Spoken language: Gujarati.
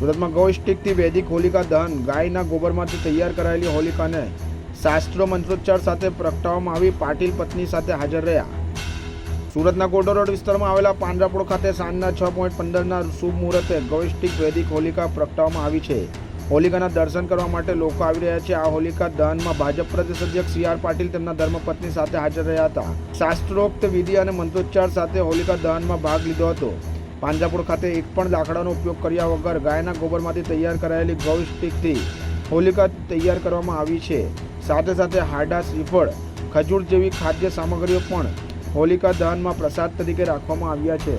અમદાવાદમાં ગૌ સ્ટિકથી વૈદિક હોલિકા દહન. ગાયના ગોબરમાંથી તૈયાર કરાયેલી હોલિકાને શાસ્ત્રો મંત્રોચ્ચાર સાથે પ્રગટાવવામાં આવી પાટીલ પત્ની સાથે હાજર રહ્યા. સુરતના ગોડો રોડ વિસ્તારમાં આવેલા પાંજરાપોળ ખાતે સાંજના છ પોઈન્ટ પંદરના શુભ મુહૂર્તે ગૌષ્ટિક વૈદિક હોલિકા પ્રગટાવવામાં આવી છે. હોલિકાના દર્શન કરવા માટે લોકો આવી રહ્યા છે. આ હોલિકા દહનમાં ભાજપ પ્રદેશ અધ્યક્ષ સી આર પાટીલ તેમના ધર્મપત્ની સાથે હાજર રહ્યા હતા. શાસ્ત્રોક્ત વિધિ અને મંત્રોચ્ચાર સાથે હોલિકા દહનમાં ભાગ લીધો હતો. પાંજરાપોળ ખાતે એક પણ લાકડાનો ઉપયોગ કર્યા વગર ગાયના ગોબરમાંથી તૈયાર કરાયેલી ગૌ સ્ટિકથી હોલિકા તૈયાર કરવામાં આવી છે. સાથે સાથે હાડા શ્રીફળ, ખજૂર જેવી ખાદ્ય સામગ્રીઓ પણ હોલિકા દહનમાં પ્રસાદ તરીકે રાખવામાં આવ્યા છે.